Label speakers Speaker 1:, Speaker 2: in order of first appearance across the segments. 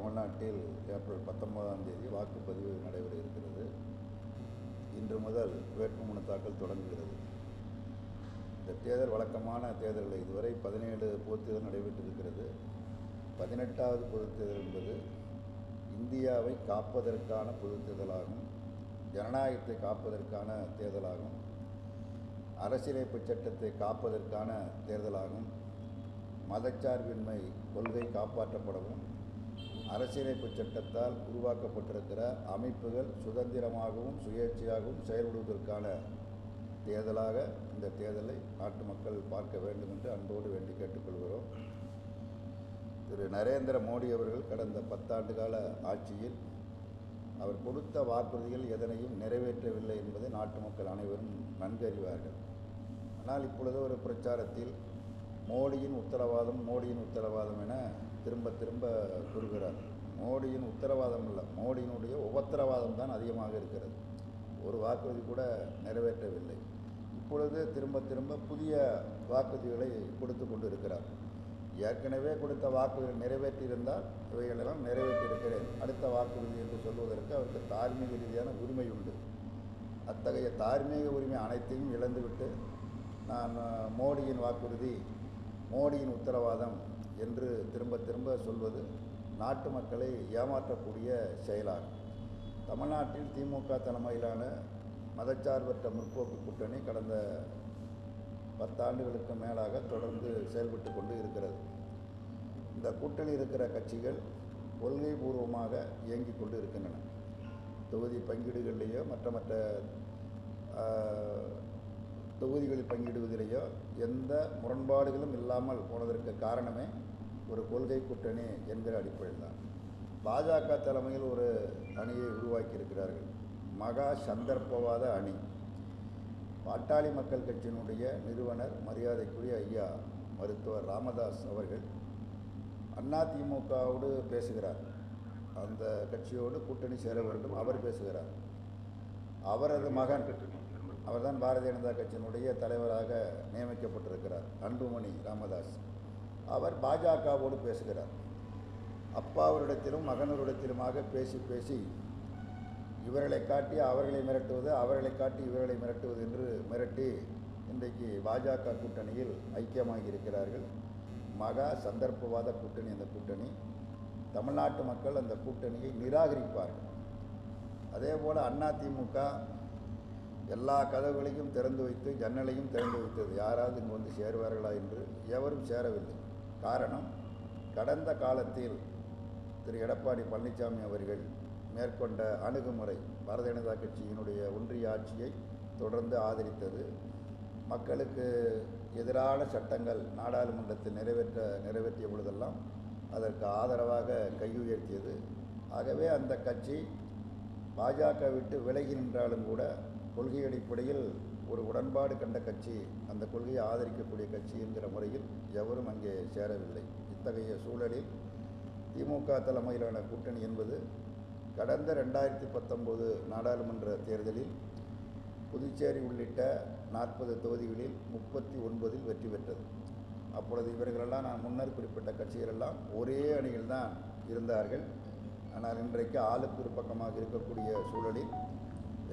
Speaker 1: தமிழ்நாட்டில் ஏப்ரல் பத்தொன்பதாம் தேதி வாக்குப்பதிவு நடைபெற இருக்கிறது. இன்று முதல் வேட்புமனு தாக்கல் தொடங்குகிறது. இந்த தேர்தல் வழக்கமான தேர்தல்கள் இதுவரை பதினேழு பொதுத்தேர்தல் நடைபெற்றிருக்கிறது. பதினெட்டாவது பொதுத்தேர்தல் என்பது இந்தியாவை காப்பதற்கான பொதுத்தேர்தலாகும் ஜனநாயகத்தை காப்பதற்கான தேர்தலாகும் அரசியலமைப்பு சட்டத்தை காப்பதற்கான தேர்தலாகும் மதச்சார்பின்மை கொள்கை காப்பாற்றப்படவும் அரசியலமைப்பு சட்டத்தால் உருவாக்கப்பட்டிருக்கிற அமைப்புகள் சுதந்திரமாகவும் சுயேட்சையாகவும் செயல்படுவதற்கான தேர்தலாக இந்த தேர்தலை நாட்டு மக்கள் பார்க்க வேண்டும் என்று அன்போடு வேண்டி கேட்டுக்கொள்கிறோம். திரு. நரேந்திர மோடி அவர்கள் கடந்த பத்தாண்டு கால ஆட்சியில் அவர் கொடுத்த வாக்குறுதிகள் எதனையும் நிறைவேற்றவில்லை என்பதை நாட்டு மக்கள் அனைவரும் நன்கு அறிவார்கள் ஆனால் இப்பொழுது ஒரு பிரச்சாரத்தில் மோடியின் உத்தரவாதம் மோடியின் உத்தரவாதம் என திரும்ப திரும்ப கூறுகிறார். மோடியின் உத்தரவாதம் இல்லை மோடியினுடைய உபத்திரவாதம் தான் அதிகமாக இருக்கிறது. ஒரு வாக்குறுதி கூட நிறைவேற்றவில்லை. இப்பொழுது திரும்ப திரும்ப புதிய வாக்குறுதிகளை கொடுத்து கொண்டு இருக்கிறார் ஏற்கனவே கொடுத்த வாக்குறுதிகள் நிறைவேற்றியிருந்தால் இவைகளெல்லாம் நிறைவேற்றியிருக்கிறேன். அடுத்த வாக்குறுதி என்று சொல்வதற்கு அவருக்கு தார்மீக ரீதியான உரிமை உண்டு. அத்தகைய தார்மீக உரிமை அனைத்தையும் இழந்துவிட்டு நான் மோடியின் வாக்குறுதி மோடியின் உத்தரவாதம் என்று திரும்ப திரும்ப சொல்வது நாட்டு மக்களை ஏமாற்றக்கூடிய செயலாகும். தமிழ்நாட்டில் திமுக தலைமையிலான மதச்சார்பற்ற முற்போக்கு கூட்டணி கடந்த பத்தாண்டுகளுக்கு மேலாக தொடர்ந்து செயல்பட்டு கொண்டு இருக்கிறது. இந்த கூட்டணி இருக்கிற கட்சிகள் கொள்கை பூர்வமாக இயங்கிக் கொண்டு இருக்கின்றன. தொகுதி பங்கீடுகளிலேயோ மற்ற மற்ற தொகுதிகளில் பங்கிடுவதிலேயோ எந்த முரண்பாடுகளும் இல்லாமல் போனதற்கு காரணமே ஒரு கொள்கை கூட்டணி என்கிற அடிப்படையில் தான் பாஜக தலைமையில் ஒரு அணியை உருவாக்கி இருக்கிறார்கள் மகா சந்தர்ப்பவாத அணி. பாட்டாளி மக்கள் கட்சியினுடைய நிறுவனர் மரியாதைக்குரிய ஐயா மருத்துவர் ராமதாஸ் அவர்கள் அதிமுகவோடு பேசுகிறார். அந்த கட்சியோடு கூட்டணி சேர வேண்டும் அவர் பேசுகிறார். அவரது மகன் அவர்தான் பாரதிய ஜனதா கட்சியினுடைய தலைவராக நியமிக்கப்பட்டிருக்கிறார். அன்புமணி ராமதாஸ். அவர் பாஜகவோடு பேசுகிறார். அப்பாவரிடத்திலும் மகனரிடத்திலுமாக பேசி பேசி இவர்களை காட்டி அவர்களை மிரட்டுவது அவர்களை காட்டி இவர்களை மிரட்டுவது என்று மிரட்டி இன்றைக்கு பாஜக கூட்டணியில் ஐக்கியமாகி இருக்கிறார்கள் மகா சந்தர்ப்பவாத கூட்டணி அந்த கூட்டணி. தமிழ்நாட்டு மக்கள் அந்த கூட்டணியை நிராகரிப்பார்கள். அதே போல் அதிமுக எல்லா கதவுகளையும் திறந்து வைத்து ஜன்னலையும் திறந்து வைத்தது. யாராவது இங்கு வந்து சேருவார்களா என்று எவரும் சேரவில்லை. காரணம் கடந்த காலத்தில் திரு. எடப்பாடி பழனிசாமி அவர்கள் மேற்கொண்ட அணுகுமுறை பாரதிய ஜனதா கட்சியினுடைய ஒன்றிய ஆட்சியை தொடர்ந்து ஆதரித்தது. மக்களுக்கு எதிரான சட்டங்கள் நாடாளுமன்றத்தில் நிறைவேற்ற நிறைவேற்றிய பொழுதெல்லாம் அதற்கு ஆதரவாக கையுயர்த்தியது. ஆகவே அந்த கட்சி பாஜக விட்டு விலகி நின்றாலும் கூட கொள்கை அடிப்படையில் ஒரு உடன்பாடு கண்ட கட்சி அந்த கொள்கையை ஆதரிக்கக்கூடிய கட்சி என்கிற முறையில் எவரும் அங்கே சேரவில்லை. இத்தகைய சூழலில் திமுக தலைமையிலான கூட்டணி என்பது கடந்த ரெண்டாயிரத்தி பத்தொம்போது நாடாளுமன்ற தேர்தலில் புதுச்சேரி உள்ளிட்ட நாற்பது தொகுதிகளில் முப்பத்தி ஒன்பதில் வெற்றி பெற்றது. அப்பொழுது இவர்களெல்லாம் நான் முன்னர் குறிப்பிட்ட கட்சிகளெல்லாம் ஒரே அணியில் தான் இருந்தார்கள். ஆனால் இன்றைக்கு ஆளுக்கு ஒரு பக்கமாக இருக்கக்கூடிய சூழலில்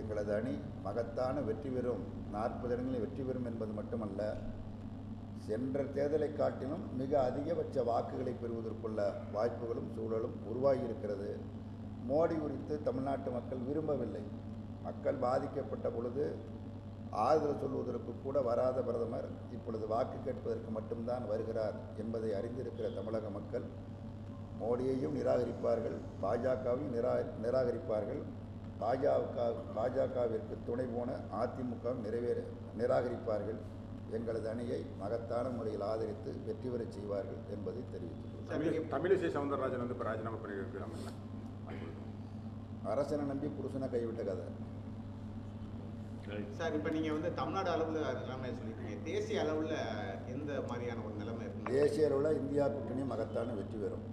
Speaker 1: எங்களது அணி மகத்தான வெற்றி பெறும். நாற்பது இடங்களில் வெற்றி பெறும் என்பது மட்டுமல்ல சென்ற தேர்தலை காட்டிலும் மிக அதிகபட்ச வாக்குகளை பெறுவதற்குள்ள வாய்ப்புகளும் சூழலும் உருவாகியிருக்கிறது. மோடி குறித்து தமிழ்நாட்டு மக்கள் விரும்பவில்லை. மக்கள் பாதிக்கப்பட்ட பொழுது ஆறுதல் சொல்வதற்கு கூட வராத பிரதமர் இப்பொழுது வாக்கு கேட்பதற்கு மட்டும்தான் வருகிறார் என்பதை அறிந்திருக்கிற தமிழக மக்கள் மோடியையும் நிராகரிப்பார்கள் பாஜகவையும் நிரா நிராகரிப்பார்கள். பாஜக பாஜகவிற்கு துணை போன அதிமுகவும் நிறைவேற நிராகரிப்பார்கள். எங்களது அணியை மகத்தான முறையில் ஆதரித்து வெற்றி பெறச் செய்வார்கள் என்பதை தெரிவித்துள்ளோம்
Speaker 2: தமிழ் தமிழிசை சவுந்தரராஜன் வந்து இப்போ ராஜினாமா பண்ணியிருக்கலாம் என்ன?
Speaker 1: அரசனை நம்பி புருஷனை கைவிட்ட கதை.
Speaker 3: சார் இப்போ நீங்கள் வந்து தமிழ்நாடு அளவில் நிலைமை சொல்லியிருக்கீங்க தேசிய அளவில் எந்த மாதிரியான ஒரு நிலைமை இருக்கு?
Speaker 1: தேசிய அளவில் இந்தியா கூட்டணி மகத்தான வெற்றி பெறும்.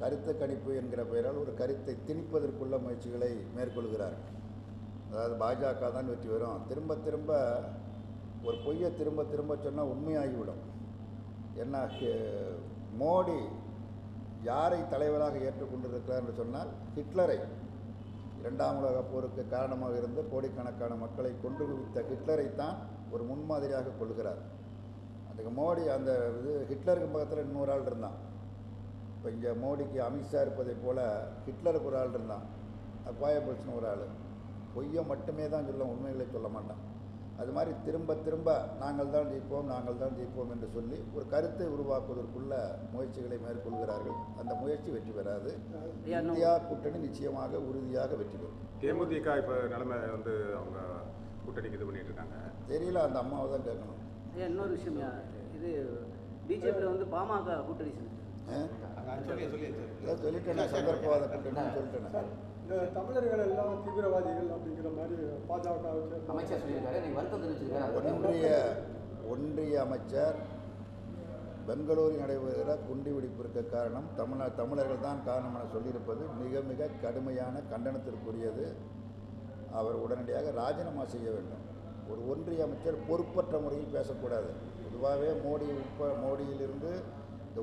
Speaker 1: கருத்து கணிப்பு என்கிற பெயரால் ஒரு கருத்தை திணிப்பதற்குள்ள முயற்சிகளை மேற்கொள்கிறார். அதாவது பாஜக தான் வெற்றி பெறும். திரும்ப திரும்ப ஒரு பொய்யை திரும்ப திரும்ப சொன்னால் உண்மையாகிவிடும். என்ன மோடி யாரை தலைவராக ஏற்றுக்கொண்டிருக்கிறார் என்று சொன்னால் ஹிட்லரை. இரண்டாம் உலகப் போருக்கு காரணமாக இருந்த கோடிக்கணக்கான மக்களை கொன்று குவித்த ஹிட்லரைத்தான் ஒரு முன்மாதிரியாக கொள்கிறார். அதுக்கு மோடி அந்த இது ஹிட்லருக்கு பக்கத்தில் இன்னொரு ஆள் இருந்தான். இப்போ இங்கே மோடிக்கு அமித்ஷா இருப்பதைப் போல ஹிட்லருக்கு ஒரு ஆள் இருந்தான். அப்பாயபுல்ஸ்னு ஒரு ஆள். பொய்யை மட்டுமே தான் சொல்ல உண்மைகளை சொல்ல மாட்டான். அது மாதிரி திரும்ப திரும்ப நாங்கள் தான் ஜெயிப்போம் நாங்கள் தான் ஜெயிப்போம் என்று சொல்லி ஒரு கருத்தை உருவாக்குவதற்குள்ள முயற்சிகளை மேற்கொள்கிறார்கள். அந்த முயற்சி வெற்றி பெறாது. இந்தியா கூட்டணி நிச்சயமாக உறுதியாக வெற்றி பெறும்.
Speaker 2: தேமுதிக இப்போ நிலைமை வந்து அவங்க கூட்டணிக்கு இது பண்ணிட்டு இருக்காங்க.
Speaker 1: தெரியல அந்த அம்மாவை தான் கேட்கணும்.
Speaker 4: இன்னொரு விஷயம் இது பிஜேபியில் வந்து பாமக கூட்டணி
Speaker 1: ஏதோ சொல்லிட்டேனே சந்தர்ப்பவாத கூட்டணின்னு சொல்லிட்டேனே.
Speaker 5: இந்த தமிழர்கள் எல்லாம் தீவிரவாதிகள் அப்படிங்கிற மாதிரி பாஜக
Speaker 6: அமைச்சர் சொல்லியிருக்காரு
Speaker 1: ஒன்றிய ஒன்றிய அமைச்சர் பெங்களூரில் நடைபெறுகிற குண்டு வெடிப்பிற்கு காரணம் தமிழ தமிழர்கள் தான் காரணம் என சொல்லியிருப்பது மிக மிக கடுமையான கண்டனத்திற்குரியது. அவர் உடனடியாக ராஜினாமா செய்ய வேண்டும். ஒரு ஒன்றிய அமைச்சர் பொறுப்பற்ற முறையில் பேசக்கூடாது. பொதுவாகவே மோடி உட்ப மோடியிலிருந்து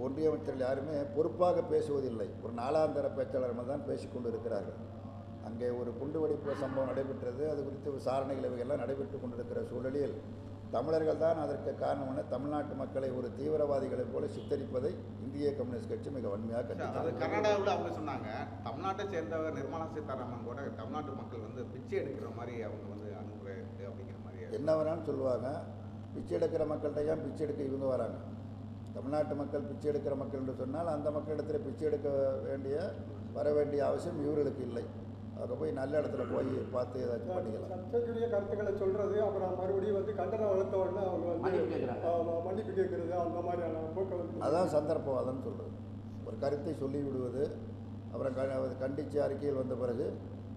Speaker 1: ஒன்றிய அமைச்சர்கள் யாருமே பொறுப்பாக பேசுவதில்லை. ஒரு நாலாந்தர பேச்சாளர் தான் பேசிக்கொண்டு இருக்கிறார்கள் அங்கே ஒரு குண்டுவெடிப்பு சம்பவம் நடைபெற்றது. அது குறித்து விசாரணைகள் இவையெல்லாம் நடைபெற்று கொண்டிருக்கிற சூழலில் தமிழர்கள் தான் அதற்கு காரணம் என தமிழ்நாட்டு மக்களை ஒரு தீவிரவாதிகளைப் போல சித்தரிப்பதை இந்திய கம்யூனிஸ்ட் கட்சி மிக வன்மையாக
Speaker 3: அது
Speaker 1: கண்டித்தது
Speaker 3: கர்நாடகாவில் அவங்க சொன்னாங்க தமிழ்நாட்டை சேர்ந்தவர் நிர்மலா சீதாராமன் கூட தமிழ்நாட்டு மக்கள் வந்து பிச்சை எடுக்கிற மாதிரி அவங்க வந்து இருக்கு அப்படிங்கிற மாதிரி.
Speaker 1: என்ன வேணாலும் சொல்லுவாங்க. பிச்சை எடுக்கிற மக்கள்கிட்ட ஏன் பிச்சை எடுக்க இவங்க வராங்க? தமிழ்நாட்டு மக்கள் பிச்சை எடுக்கிற மக்கள் என்று சொன்னால் அந்த மக்களிடத்தில் பிச்சை எடுக்க வேண்டிய வர வேண்டிய அவசியம் இவர்களுக்கு இல்லை. அங்கே போய் நல்ல இடத்துல போய் பார்த்து ஏதாச்சும் பண்ணிக்கலாம்.
Speaker 5: சர்ச்சைக்குரிய கருத்துக்களை சொல்றது அப்புறம் மறுபடியும் வந்து கண்டனம் வளர்த்த உடனே அவங்க வந்து
Speaker 6: மன்னிப்பு
Speaker 5: கேட்கறது அந்த மாதிரியான போக்கை வந்து
Speaker 1: அதான் சந்தர்ப்பவாதம்னு சொல்கிறது ஒரு கருத்தை சொல்லி விடுவது அப்புறம் க கண்டித்து அறிக்கையில் வந்த பிறகு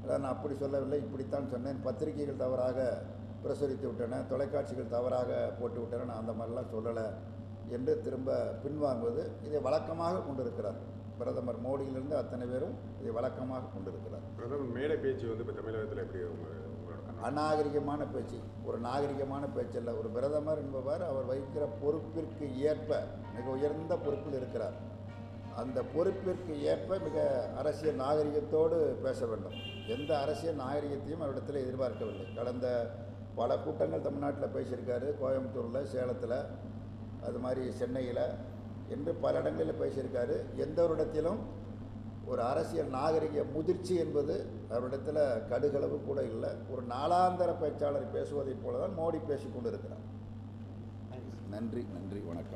Speaker 1: அதான் நான் அப்படி சொல்லவில்லை இப்படித்தான் சொன்னேன். பத்திரிகைகள் தவறாக பிரசுரித்து விட்டன தொலைக்காட்சிகள் தவறாக போட்டு விட்டன நான் அந்த மாதிரிலாம் சொல்லலை. என்று திரும்ப பின்வாங்குவது இதை வழக்கமாக கொண்டிருக்கிறார். பிரதமர் மோடியிலிருந்து அத்தனை பேரும் இதை வழக்கமாக கொண்டிருக்கிறார்.
Speaker 2: பிரதமர் மேடை பேச்சு வந்து இப்போ தமிழகத்தில் எப்படி?
Speaker 1: அநாகரிகமான பேச்சு. ஒரு நாகரிகமான பேச்சல்ல ஒரு பிரதமர் என்பவர் அவர் வகிக்கிற பொறுப்பிற்கு ஏற்ப மிக உயர்ந்த பொறுப்பில் இருக்கிறார். அந்த பொறுப்பிற்கு ஏற்ப மிக அரசியல் நாகரிகத்தோடு பேச வேண்டும். எந்த அரசியல் நாகரிகத்தையும் அவரிடத்தில் எதிர்பார்க்கவில்லை. கடந்த பல கூட்டங்கள் தமிழ்நாட்டில் பேசியிருக்காரு. கோயம்புத்தூரில் சேலத்தில். அது மாதிரி சென்னையில் என்று பல இடங்களில் பேசியிருக்காரு. எந்த ஒரு இடத்திலும் ஒரு அரசியல் நாகரிக முதிர்ச்சி என்பது அவரிடத்தில் கடுகளவு கூட இல்லை. ஒரு நாளாந்தர பேச்சாளர் பேசுவதைப் போல தான் மோடி பேசிக் கொண்டிருக்கிறார் நன்றி நன்றி வணக்கம்.